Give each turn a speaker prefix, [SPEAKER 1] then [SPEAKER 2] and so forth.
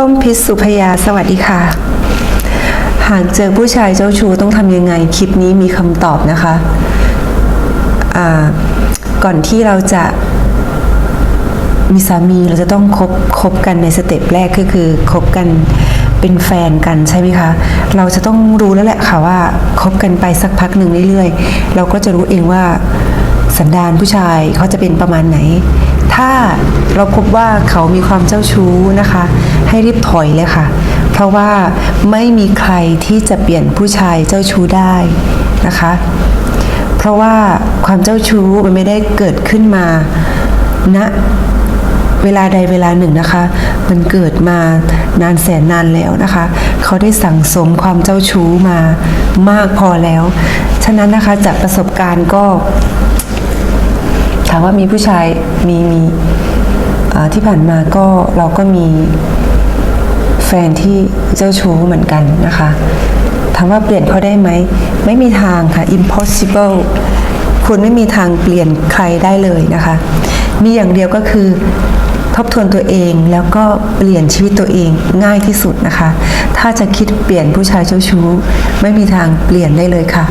[SPEAKER 1] ส้มพิษสุพยาสวัสดีค่ะ หากเจอผู้ชายเจ้าชู้ต้องทำยังไง คลิปนี้มีคำตอบนะคะก่อนที่เราจะมีสามีเราจะต้องคบคบกันในสเต็ปแรกก็คือคบกันเป็นแฟนกันใช่ไหมคะ เราจะต้องรู้แล้วแหละค่ะว่าคบกันไปสักพักหนึ่งเรื่อยๆ เราก็จะรู้เองว่าสันดานผู้ชายเขาจะเป็นประมาณไหน ถ้าเราพบว่าเขามีความเจ้าชู้นะคะ ให้รีบถอยเลยค่ะ เพราะว่าไม่มีใครที่จะเปลี่ยนผู้ชายเจ้าชู้ได้นะคะ เพราะว่าความเจ้าชู้มันไม่ได้เกิดขึ้นมาณเวลาใดเวลาหนึ่งนะคะ มันเกิดมานานแสนนานแล้วนะคะ เขาได้สั่งสมความเจ้าชู้มามากพอแล้ว ฉะนั้นนะคะจากประสบการณ์ก็ ถามว่ามีผู้ชายมีมีที่ผ่านมาก็เราก็มีแฟนที่เจ้าชู้เหมือนกันนะคะถามว่าเปลี่ยนเขาได้ไหม ไม่มีทางค่ะ impossible คุณไม่มีทางเปลี่ยนใครได้เลยนะคะ มีอย่างเดียวก็คือทบทวนตัวเองแล้วก็เปลี่ยนชีวิตตัวเองง่ายที่สุดนะคะ ถ้าจะคิดเปลี่ยนผู้ชายเจ้าชู้ ไม่มีทางเปลี่ยนได้เลยค่ะ